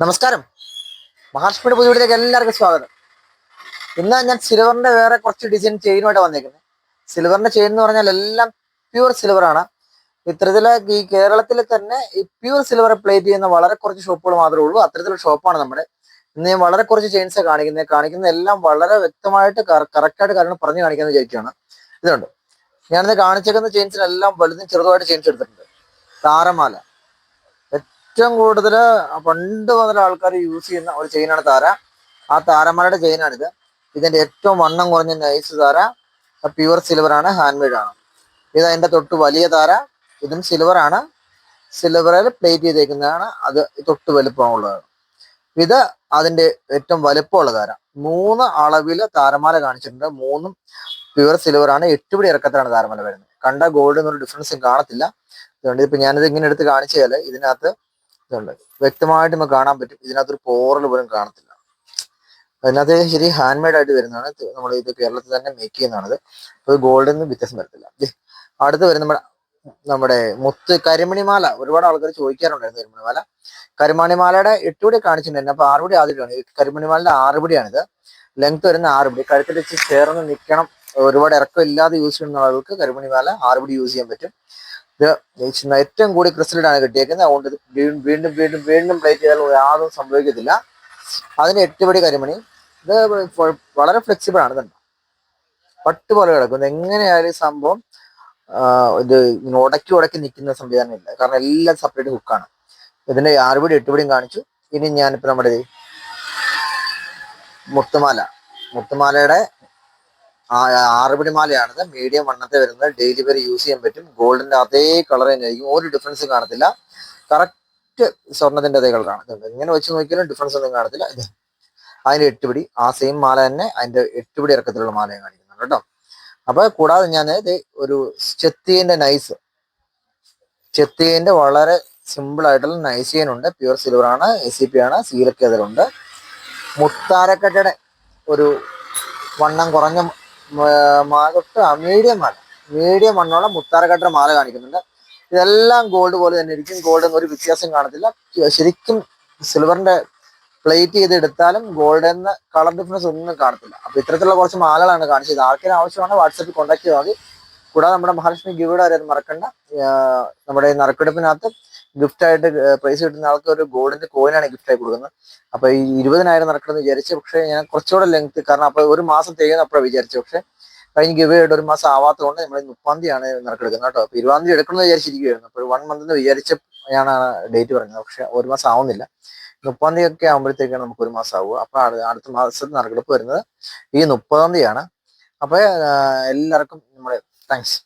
നമസ്കാരം. മഹാലക്ഷ്മിയുടെ പുതിയ എല്ലാവർക്കും സ്വാഗതം. ഇന്ന് ഞാൻ സിൽവറിന്റെ വേറെ കുറച്ച് ഡിസൈൻ ചെയിനുമായിട്ട് വന്നേക്കുന്നത് സിൽവറിന്റെ ചെയിൻ എന്ന് പറഞ്ഞാൽ എല്ലാം പ്യൂർ സിൽവർ ആണ്. ഇത്തരത്തിൽ ഈ കേരളത്തിൽ തന്നെ ഈ പ്യൂർ സിൽവർ പ്ലേറ്റ് ചെയ്യുന്ന വളരെ കുറച്ച് ഷോപ്പുകൾ മാത്രമേ ഉള്ളൂ. അത്തരത്തിലുള്ള ഷോപ്പാണ് നമ്മുടെ. ഇന്ന് ഞാൻ വളരെ കുറച്ച് ചെയിൻസ് കാണിക്കുന്നത്. കാണിക്കുന്ന എല്ലാം വളരെ വ്യക്തമായിട്ട് കറക്റ്റായിട്ട് കാര്യങ്ങൾ പറഞ്ഞു കാണിക്കാന്ന് വിചാരിക്കുകയാണ്. ഇതുണ്ട്. ഞാനിന്ന് കാണിച്ചേക്കുന്ന ചെയിൻസിനെല്ലാം വലുതും ചെറുതുമായിട്ട് ചെയിൻസ് എടുത്തിട്ടുണ്ട്. താരമാല. ഏറ്റവും കൂടുതൽ പണ്ട് മുതൽ ആൾക്കാർ യൂസ് ചെയ്യുന്ന ഒരു ചെയിനാണ് താര. ആ താരമാലയുടെ ചെയിനാണിത്. ഇതിന്റെ ഏറ്റവും വണ്ണം കുറഞ്ഞ നൈസ് താര പ്യുവർ സിൽവർ ആണ് ഹാൻഡ് മെയ്ഡ് ആണ്. ഇത് അതിന്റെ തൊട്ട് വലിയ താര. ഇതും സിൽവർ ആണ്. സിൽവറിൽ പ്ലേറ്റ് ചെയ്തേക്കുന്നതാണ്. അത് തൊട്ട് വലുപ്പമുള്ളതാണ്. ഇത് അതിന്റെ ഏറ്റവും വലുപ്പമുള്ള താര. മൂന്ന് അളവിൽ താരമാല കാണിച്ചിട്ടുണ്ട്. മൂന്നും പ്യുവർ സിൽവർ ആണ്. എട്ടുപിടി ഇറക്കത്തിലാണ് താരമല വരുന്നത്. കണ്ട ഗോൾഡ് എന്നൊരു ഡിഫറൻസും കാണത്തില്ല. അതുകൊണ്ട് ഇപ്പൊ ഞാനിത് ഇങ്ങനെ എടുത്ത് കാണിച്ചാൽ ഇതിനകത്ത് ഇതുണ്ട്. വ്യക്തമായിട്ട് നമുക്ക് കാണാൻ പറ്റും. ഇതിനകത്തൊരു പോറൽ പോലും കാണത്തില്ല. അതിനകത്ത് ശരി ഹാൻഡ് മെയ്ഡ് ആയിട്ട് വരുന്നതാണ്. നമ്മൾ ഇത് കേരളത്തിൽ തന്നെ മേക്ക് ചെയ്യുന്നതാണത്. അപ്പോൾ ഗോൾഡിൽ നിന്ന് വ്യത്യാസം വരത്തില്ല. അടുത്ത് വരുന്ന നമ്മുടെ നമ്മുടെ മുത്ത് കരിമണിമാല. ഒരുപാട് ആൾക്കാർ ചോദിക്കാറുണ്ടായിരുന്നു കരിമണിമാല. കരിമണിമാലയുടെ എട്ടുപടി കാണിച്ചിട്ടുണ്ടായിരുന്നു. അപ്പൊ ആറുപടി ആദ്യമാണ് കരിമണിമാലയുടെ ആറുപടിയാണിത്. ലെങ്ത് വരുന്ന ആറുപടി. കഴുത്തിൽ വെച്ച് ചേർന്ന് നിൽക്കണം ഒരുപാട് ഇറക്കം ഇല്ലാതെ യൂസ് ചെയ്യുന്ന ആളുകൾക്ക് കരിമണി മാല ആറുപടി യൂസ് ചെയ്യാൻ പറ്റും. ഇത് ഏറ്റവും കൂടി ക്രിസ്റ്റലിഡാണ് കിട്ടിയേക്കുന്നത്. അതുകൊണ്ട് വീണ്ടും വീണ്ടും വീണ്ടും പ്ലേറ്റ് ചെയ്താൽ യാതൊന്നും സംഭവിക്കത്തില്ല. അതിന് എട്ടുപടി കരിമണി. ഇത് വളരെ ഫ്ലെക്സിബിൾ ആണ് ഇതുണ്ട് പട്ട് പോലെ കിടക്കുന്നത് എങ്ങനെയായാലും സംഭവം ഇത് ഉടക്കി ഉടക്കി നിൽക്കുന്ന സംവിധാനം ഇല്ല. കാരണം എല്ലാം സെപ്പറേറ്റ് കുക്കാണ് ഇതിന്റെ ആറുപടി എട്ടുപടിയും കാണിച്ചു. ഇനി ഞാനിപ്പോ നമ്മുടെ മുത്തുമാല. മുത്തുമാലയുടെ ആറുപടി മാലയാണിത് മീഡിയം വണ്ണത്തെ വരുന്നത്. ഡെയിലി വരെ യൂസ് ചെയ്യാൻ പറ്റും. ഗോൾഡിന്റെ അതേ കളർ തന്നെ ആയിരിക്കും. ഒരു ഡിഫറൻസും കാണത്തില്ല. കറക്റ്റ് സ്വർണത്തിന്റെ അതേ കളർ കാണുന്നുണ്ട് ഇങ്ങനെ വെച്ച് നോക്കിയാലും ഡിഫറൻസ് ഒന്നും കാണത്തില്ല. ഇത് അതിന്റെ എട്ടുപിടി. ആ സെയിം മാല തന്നെ അതിന്റെ എട്ടുപിടി ഇറക്കത്തിലുള്ള മാലയും കാണിക്കുന്നുണ്ട് കേട്ടോ. അപ്പൊ കൂടാതെ ഞാൻ ഇത് ഒരു ചെത്തിയന്റെ നൈസ്. ചെത്തിയന്റെ വളരെ സിമ്പിൾ ആയിട്ടുള്ള നൈസ് ഉണ്ട്. പ്യൂർ സിൽവർ ആണ് എ സി പി ആണ് സീലൊക്കെ അതിലുണ്ട്. മുത്താരക്കട്ടയുടെ ഒരു വണ്ണം കുറഞ്ഞ തൊട്ട് മീഡിയം മാല. മീഡിയം മുത്താര മുത്താരക്കട്ടയുടെ മാല കാണിക്കുന്നുണ്ട്. ഇതെല്ലാം ഗോൾഡ് പോലെ തന്നെ ഇരിക്കും. ഗോൾഡ് ഒരു വ്യത്യാസം കാണത്തില്ല. ശരിക്കും സിൽവറിന്റെ പ്ലേറ്റ് ചെയ്ത് എടുത്താലും ഗോൾഡ് എന്ന കളർ ഡിഫറൻസ് ഒന്നും കാണത്തില്ല. അപ്പൊ ഇത്തരത്തിലുള്ള കുറച്ച് മാലകളാണ് കാണിച്ചത്. ആർക്കും ആവശ്യമാണ് വാട്സാപ്പിൽ കോൺടാക്ട് ചെയ്താൽ മതി. കൂടാതെ നമ്മുടെ മഹാലക്ഷ്മി ഗിവിടെ വരെ മറക്കണ്ട. നമ്മുടെ നറുക്കെടുപ്പിനകത്ത് ഗിഫ്റ്റ് ആയിട്ട് പ്രൈസ് കിട്ടുന്ന ആൾക്ക് ഒരു ഗോൾഡിന്റെ കോയിനാണ് ഗിഫ്റ്റ് ആയി കൊടുക്കുന്നത്. അപ്പൊ ഈ ഇരുപതിനായിരം നടക്കണമെന്ന് വിചാരിച്ചു പക്ഷേ ഞാൻ കുറച്ചുകൂടെ ലെങ്ത് കാരണം അപ്പൊ ഒരു മാസം തികയുന്ന അപ്പഴാണ് വിചാരിച്ചു പക്ഷെ കഴിഞ്ഞ് ഗിവ് ആയിട്ട് ഒരു മാസം ആവാത്തതുകൊണ്ട് നമ്മൾ മുപ്പാം തീയതിയാണ് നറുക്കെടുക്കുന്നത് കേട്ടോ. അപ്പൊ ഇരുപതാം തീയതി എടുക്കണമെന്ന് വിചാരിച്ചിരിക്കുകയായിരുന്നു. അപ്പോൾ വൺ മന്ത് എന്ന് വിചാരിച്ച ഞാൻ ഡേറ്റ് പറഞ്ഞത്. പക്ഷെ ഒരു മാസം ആവുന്നില്ല. മുപ്പാം തീയതി ഒക്കെ ആകുമ്പോഴത്തേക്കാണ് നമുക്ക് ഒരു മാസം ആവുക. അപ്പൊ അടുത്ത മാസം നറുക്കെടുപ്പ് വരുന്നത് ഈ മുപ്പതാം തീയതിയാണ്. അപ്പൊ എല്ലാവർക്കും നമ്മുടെ താങ്ക്സ്